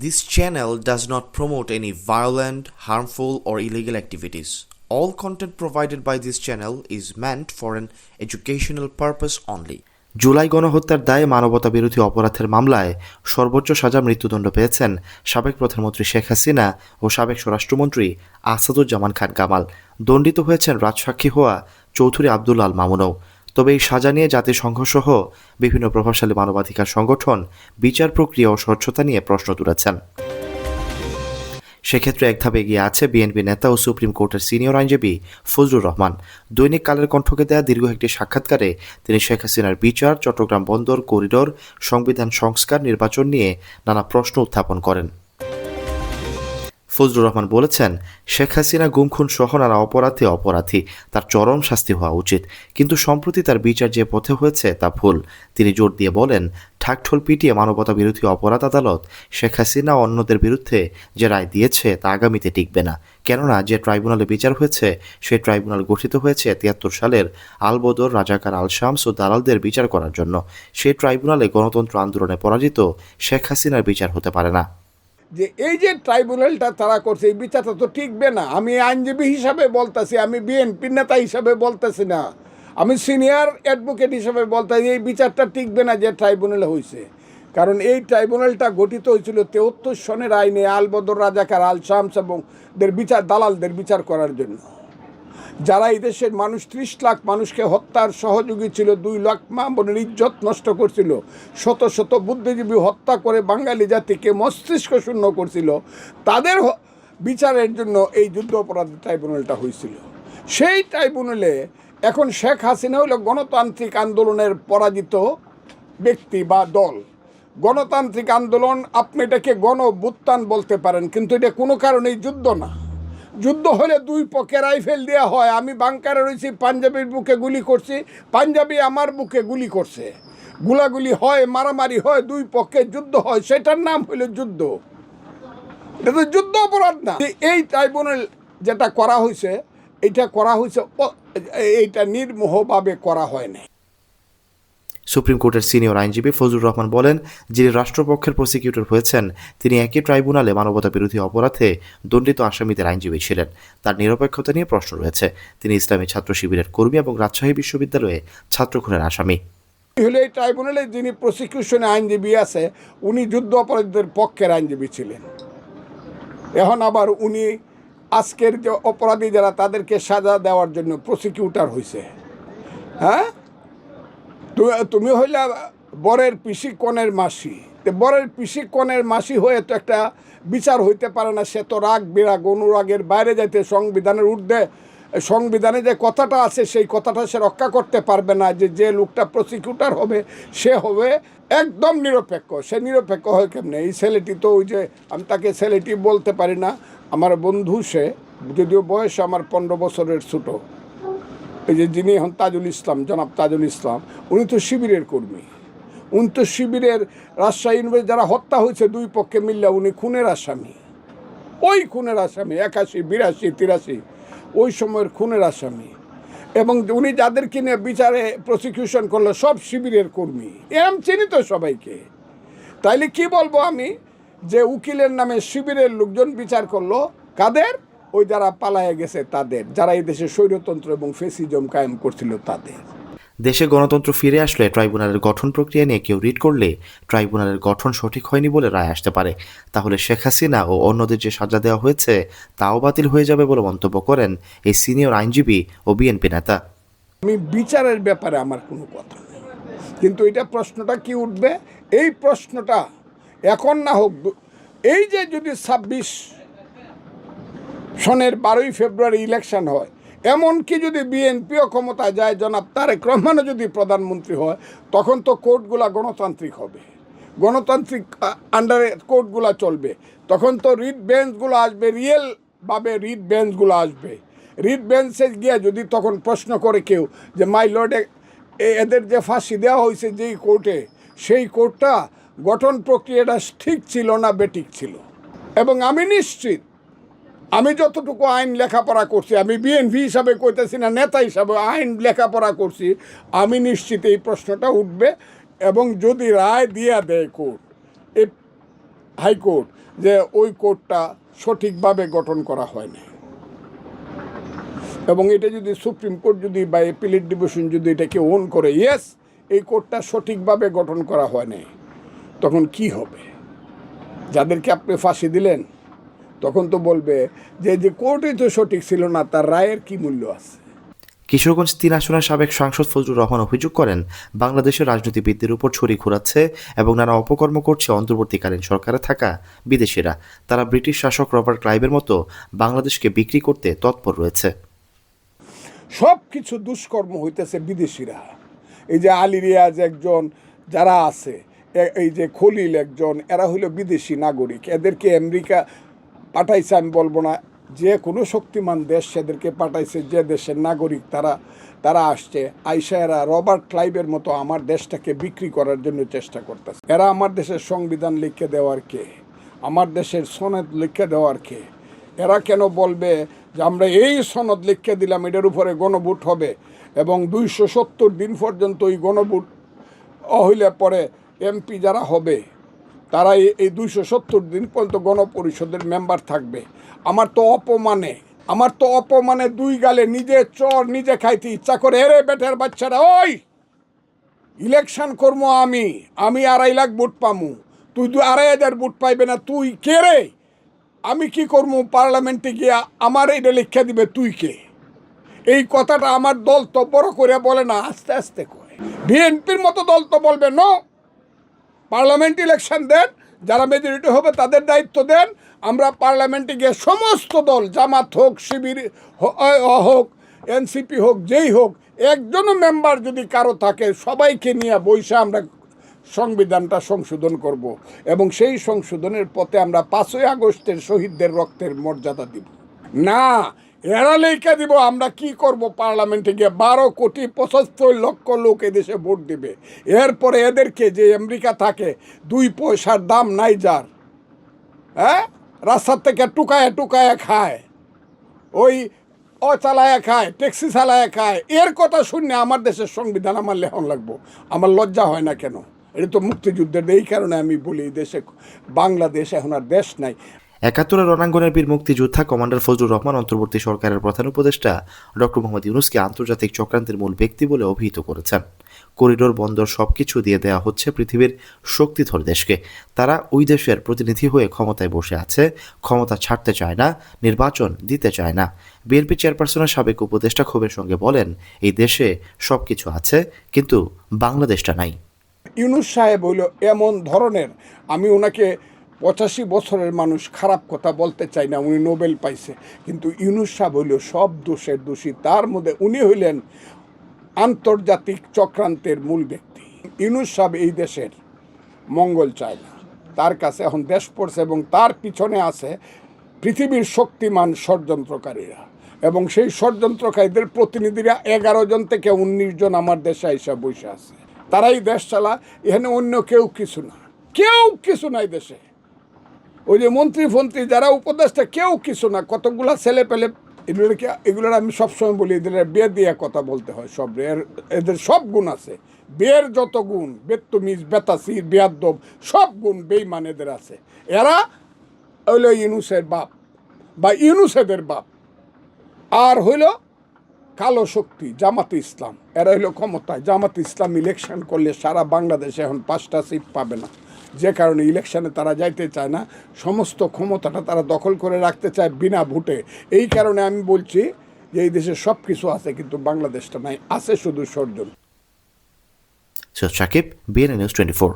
This channel does not promote any violent, harmful, or illegal activities. All content provided by this channel is meant for an educational purpose only. July গণহত্যার দায়ে মানবতা বিরোধী অপরাধের মামলায় সর্বোচ্চ সাজা মৃত্যুদণ্ড পেয়েছেন সাবেক প্রধানমন্ত্রী শেখ হাসিনা ও সাবেক স্বরাষ্ট্রমন্ত্রী আসাদুজ্জামান খান কামাল দণ্ডিত হয়েছেন রাজসাক্ষী হওয়া চৌধুরী আব্দুল আল মামুনও তবে এই সাজা নিয়ে জাতিসংঘ সহ বিভিন্ন প্রভাবশালী মানবাধিকার সংগঠন, বিচার প্রক্রিয়া ও স্বচ্ছতা নিয়ে প্রশ্ন তুলেছেন। সেক্ষেত্রে এক ধাপ এগিয়ে আছে বিএনপি নেতা ও সুপ্রিম কোর্টের সিনিয়র আইনজীবী ফজলুর রহমান। দৈনিক কালের কণ্ঠকে দেয়া দীর্ঘ একটি সাক্ষাৎকারে তিনি শেখ হাসিনার বিচার, চট্টগ্রাম বন্দর, করিডোর, সংবিধান সংস্কার, নির্বাচন নিয়ে নানা প্রশ্ন উত্থাপন করেন। ফজলুর রহমান বলেছেন, শেখ হাসিনা গুমখুন সহ নানা অপরাধে অপরাধী। তার চরম শাস্তি হওয়া উচিত। কিন্তু সম্প্রতি তার বিচার যে পথে হয়েছে তা ভুল। তিনি জোর দিয়ে বলেন, ঠাকঠোল পিটিয়ে মানবতা বিরোধী অপরাধ আদালত শেখ হাসিনা অন্যদের বিরুদ্ধে যে রায় দিয়েছে তা আগামীতে টিকবে না। কেননা যে ট্রাইব্যুনালে বিচার হয়েছে সেই ট্রাইব্যুনাল গঠিত হয়েছে তিয়াত্তর সালের আলবদর, রাজাকার আল শামস ও দালালদের বিচার করার জন্য। সেই ট্রাইব্যুনালে গণতন্ত্র আন্দোলনে পরাজিত শেখ হাসিনার বিচার হতে পারে না। যে এই যে ট্রাইব্যুনালটা তারা করছে, এই বিচারটা তো টিকবে না। আমি আইনজীবী হিসাবে বলতেছি, আমি বিএনপি নেতা হিসাবে বলতেছি না। আমি সিনিয়র অ্যাডভোকেট হিসাবে বলতেছি, এই বিচারটা টিকবে না যে ট্রাইব্যুনালে হয়েছে কারণ এই ট্রাইব্যুনালটা গঠিত হয়েছিল তেহত্তর সনের আইনে আলবদর রাজাকার, আল শামস এবং দের বিচার, দালালদের বিচার করার জন্য। যারা এই দেশের মানুষ ত্রিশ লাখ মানুষকে হত্যার সহযোগী ছিল, দুই লাখ মা বোনের ইজ্জত নষ্ট করছিল, শত শত বুদ্ধিজীবী হত্যা করে বাঙালি জাতিকে মস্তিষ্ক শূন্য করছিল, তাদের বিচারের জন্য এই যুদ্ধ অপরাধ ট্রাইব্যুনালটা হয়েছিল। সেই ট্রাইব্যুনালে এখন শেখ হাসিনা হলো গণতান্ত্রিক আন্দোলনের পরাজিত ব্যক্তি বা দল। গণতান্ত্রিক আন্দোলন আপনি এটাকে গণভুত্থান বলতে পারেন, কিন্তু এটা কোনো কারণেই যুদ্ধ না। যুদ্ধ হলে দুই পক্ষে রাইফেল দেওয়া হয়। আমি বাংকারে রয়েছি, পাঞ্জাবির বুকে গুলি করছি। পাঞ্জাবি আমার বুকে গুলি করছে। গুলাগুলি হয়, মারামারি হয়, দুই পক্ষে যুদ্ধ হয়। সেটার নাম হলো যুদ্ধ। এটা তো যুদ্ধ অপরাধ না। এই ট্রাইব্যুনাল যেটা করা হয়েছে এটা করা হয়েছে এইটা নির্মোহভাবে করা হয় না সুপ্রিম কোর্টের সিনিয়র আইনজীবী ফজলুর রহমান বলেন, যিনি রাষ্ট্রপক্ষের প্রসিকিউটর হয়েছেন, তিনি একই ট্রাইব্যুনালে মানবতা বিরোধী অপরাধে দণ্ডিত আসামিদের আইনজীবী ছিলেন। তার নিরপেক্ষতা নিয়ে প্রশ্ন রয়েছে। তিনি ইসলামী ছাত্র শিবিরের কর্মী এবং রাজশাহী বিশ্ববিদ্যালয়ে ছাত্র খুনের আসামি। হলে এই ট্রাইব্যুনালে যিনি প্রসিকিউশনে আইনজীবী আছে, উনি যুদ্ধ অপরাধীদের পক্ষের আইনজীবী ছিলেন। এখন আবার উনি আজকের যে অপরাধী যারা, তাদেরকে সাজা দেওয়ার জন্য প্রসিকিউটর হয়েছে হ্যাঁ? তু- তুমি হইলা বরের পিসি কনের মাসি। তো বরের পিসি কনের মাসি হয়ে তো একটা বিচার হইতে পারে না, সে তো রাগ বিরাগ, অনুরাগের বাইরে যাইতে সংবিধানের ঊর্ধ্বে, সংবিধানে যে কথাটা আছে, সেই কথাটা সে রক্ষা করতে পারবে না, যে যে লোকটা প্রসিকিউটর হবে, সে হবে একদম নিরপেক্ষ। সে নিরপেক্ষ হয় কেমনে? এই ছেলেটি তো ওই যে, আমি তাকে ছেলেটি বলতে পারি না, আমার বন্ধু সে, যদিও বয়স আমার পনেরো বছরের ছোটো। এই যে যিনি হন তাজুল ইসলাম, জনাব তাজুল ইসলাম, উনি তো শিবিরের কর্মী। উনি তো শিবিরের রাজশাহী ইউনিভার্সিটি যারা হত্যা হয়েছে, দুই পক্ষে মিললে উনি খুনের আসামি। ওই খুনের আসামি, একাশি, বিরাশি, তিরাশি, ওই সময়ের খুনের আসামি। এবং উনি যাদেরকে নিয়ে বিচারে প্রসিকিউশন করল, সব শিবিরের কর্মী। এরম চিনি তো সবাইকে। তাইলে কি বলব আমি? যে উকিলের নামে শিবিরের লোকজন বিচার করল, কাদের? ওই যারা পালায়ে গেছে তাদের যারা এই দেশে স্বৈরতন্ত্র এবং ফেসিজম কায়েম করছিল তাদের। দেশে গণতন্ত্র ফিরে আসলে ট্রাইব্যুনালের গঠন প্রক্রিয়া নিয়ে কেউ রিট করলে ট্রাইব্যুনালের গঠন সঠিক হয়নি বলে রায় আসতে পারে। তাহলে শেখ হাসিনা ও অন্যদের যে সাজা দেওয়া হয়েছে তাও বাতিল হয়ে যাবে বলে মন্তব্য করেন এই সিনিয়র আইনজীবী ও বিএনপি নেতা। আমি বিচারের ব্যাপারে আমার কোনো কথা নেই। কিন্তু এটা প্রশ্নটা কি উঠবে? এই প্রশ্নটা এখন না হোক এই যে যদি ছাব্বিশ সনের বারোই ফেব্রুয়ারি ইলেকশন হয়। এমনকি যদি বিএনপিও ক্ষমতায় যায়, জনাব তারেক রহমানও যদি প্রধানমন্ত্রী হয়, তখন তো কোর্টগুলা গণতান্ত্রিক হবে। গণতান্ত্রিক আন্ডারে কোর্টগুলা চলবে। তখন তো রিট বেঞ্চগুলো আসবে রিয়েলভাবে রিট বেঞ্চগুলো আসবে। রিট বেঞ্চে গিয়ে যদি তখন প্রশ্ন করে কেউ যে, মাই লর্ডে এদের যে ফাঁসি দেওয়া হয়েছে যেই কোর্টে, সেই কোর্টটা গঠন প্রক্রিয়াটা ঠিক ছিল না বেঠিক ছিল? এবং আমি নিশ্চিত আমি যতটুকু আইন লেখাপড়া করছি, আমি বিএনপি হিসাবে কইতেছি না, নেতা হিসাবে আইন লেখাপড়া করছি, আমি নিশ্চিত এই প্রশ্নটা উঠবে এবং যদি রায় দিয়া দেয় কোর্ট, এ হাইকোর্ট যে ওই কোর্টটা সঠিকভাবে গঠন করা হয়নি এবং এটা যদি সুপ্রিম কোর্ট যদি বা এপিলেট ডিভিশন যদি এটাকে ওন করে ইয়েস এই কোর্টটা সঠিকভাবে গঠন করা হয়নি তখন কি হবে? যাদেরকে আপনি ফাঁসি দিলেন তখন তো বলবে যে যে কোর্টই তো সঠিক ছিল না তার রায়ের কি মূল্য আছে? কিশোরগঞ্জ তিন আসনের সাবেক সাংসদ ফজলুর রহমান অভিযোগ করেন বাংলাদেশের রাজনীতিবিদদের উপর ছড়ি ঘোরাচ্ছে এবং নানা অপকর্ম করছে অন্তর্বর্তীকালীন সরকারে থাকা বিদেশিরা। তারা ব্রিটিশ শাসক রবার্ট ক্লাইভের মতো বাংলাদেশকে বিক্রি করতে তৎপর রয়েছে। সব কিছু দুষ্কর্ম হইতেছে বিদেশিরা। এই যে আলী রিয়াজ একজন যারা আছে এই যে খলিল একজন এরা হইল বিদেশি নাগরিক। এদেরকে আমেরিকা পাঠাইছে, আমি বলব না। যে কোনো শক্তিমান দেশ সেদেরকে পাঠাইছে, যে দেশের নাগরিক তারা তারা আসছে, আইসা এরা রবার্ট ক্লাইবের মতো আমার দেশটাকে বিক্রি করার জন্য চেষ্টা করতেছে। এরা আমার দেশের সংবিধান লিখে দেওয়ার কে? আমার দেশের সনদ লিখে দেওয়ার কে? এরা কেন বলবে যে আমরা এই সনদ লিখে দিলাম, এটার উপরে গণভোট হবে এবং দুইশো সত্তর দিন পর্যন্ত ওই গণভোট হইলে পরে এমপি যারা হবে তারা এই- দুইশো সত্তর দিন পর্যন্ত গণপরিষদের মেম্বার থাকবে। আমার তো অপমানে, আমার তো অপমানে দুই গালে নিজে চর নিজে খাইতে ইচ্ছা করে, এরে বেটার বাচ্চারা, ওই! ইলেকশন করব আমি আমি আড়াই লাখ ভোট পামু। তুই দু আড়াই হাজার ভোট পাইবে না, তুই কে রে? আমি কি করব পার্লামেন্টে গিয়া আমার এটা লিখে দিবে, তুই কে? এই কথাটা আমার দল তো বড় করে বলে না, আস্তে আস্তে কয়। বিএনপির মতো দল তো বলবে, নো পার্লামেন্ট ইলেকশন দেন, যারা মেজরিটি হবে তাদের দায়িত্ব দেন। আমরা পার্লামেন্টে গিয়ে সমস্ত দল, জামাত হোক, শিবির হোক, এনসিপি হোক, যেই হোক, একজনও মেম্বার যদি কারও থাকে, সবাইকে নিয়ে বৈশা আমরা সংবিধানটা সংশোধন করব এবং সেই সংশোধনের পথে আমরা পাঁচই আগস্টের শহীদদের রক্তের মর্যাদা দিব। না এরা দিব, আমরা কি করব পার্লামেন্টে গিয়ে? বারো কোটি পঁচাত্তর লক্ষ লোক এদেশে ভোট দিবে। এরপরে এদেরকে যে আমেরিকা থাকে, দুই পয়সার দাম নাই যার। হ্যাঁ? রাস্তার থেকে টুকায় টুকায় খায়। ওই ও চালায়া খায়, ট্যাক্সি চালায়া খায়। এর কথা শুনে আমার দেশের সংবিধান আমার লেখন লাগবো। আমার লজ্জা হয় না কেন? এটা তো মুক্তিযুদ্ধের, এই কারণে আমি বলি, দেশে বাংলাদেশ এখন আর দেশ নাই। একাত্তরের রণাঙ্গনের বীর মুক্তিযোদ্ধা কমান্ডার ফজলুর রহমান অন্তর্বর্তী সরকারের প্রধান উপদেষ্টা ডক্টর মোহাম্মদ ইউনুসকে আন্তর্জাতিক চক্রান্তের মূল ব্যক্তি বলে অভিহিত করেছেন। করিডোর বন্দর সবকিছু দিয়ে দেওয়া হচ্ছে পৃথিবীর শক্তিধর দেশকে। তারা ওই দেশের প্রতিনিধি হয়ে ক্ষমতায় বসে আছে, ক্ষমতা ছাড়তে চায় না, নির্বাচন দিতে চায় না। বিএনপি চেয়ারপারসনের সাবেক উপদেষ্টা ক্ষোভের সঙ্গে বলেন, এই দেশে সবকিছু আছে, কিন্তু বাংলাদেশটা নাই। ইউনুস সাহেব হইল এমন ধরনের, আমি ওনাকে পঁচাশি বছরের মানুষ খারাপ কথা বলতে চাই না, উনি নোবেল পাইছে। কিন্তু ইউনুস সাহেব হইল সব দোষের দোষী। তার মধ্যে উনি হইলেন আন্তর্জাতিক চক্রান্তের মূল ব্যক্তি। ইউনুস সাহেব এই দেশের মঙ্গল চায় না। তার কাছে এখন দেশ পড়ছে এবং তার পিছনে আছে পৃথিবীর শক্তিমান ষড়যন্ত্রকারীরা। এবং সেই ষড়যন্ত্রকারীদের প্রতিনিধিরা এগারো জন থেকে উনিশ জন আমার দেশে এসে বসে আছে। তারাই দেশ চালা, এখানে অন্য কেউ কিছু না। কেউ কিছু নাই দেশে। ওই যে মন্ত্রী ফন্ত্রী, যারা উপদেষ্টা, কেউ কিছু না, কতগুলা ছেলে পেলে এগুলোকে এগুলোর আমি সবসময় বলি, এদের বিয়ে দিয়ে কথা বলতে হয় সব, এর, এদের সব গুণ আছে। বিয়ের যত গুণ, বেত্তমিজ, বেতাসির, বেয়াদ্দব, সব গুণ বেইমান এদের আছে। এরা হইল ইউনুসের বাপ বা ইউনুসেদের বাপ। আর হইল কালো শক্তি, জামাত ইসলাম। এরা হইল ক্ষমতায়, জামাত ইসলাম ইলেকশন করলে সারা বাংলাদেশে এখন পাঁচটা সিট পাবে না। যে কারণে ইলেকশনে তারা যাইতে চায় না সমস্ত ক্ষমতাটা তারা দখল করে রাখতে চায় বিনা ভোটে। এই কারণে আমি বলছি যে এই দেশে সব কিছু আছে কিন্তু বাংলাদেশটা নাই আছে শুধু ষড়যন্ত্র Sakib BNA news twenty four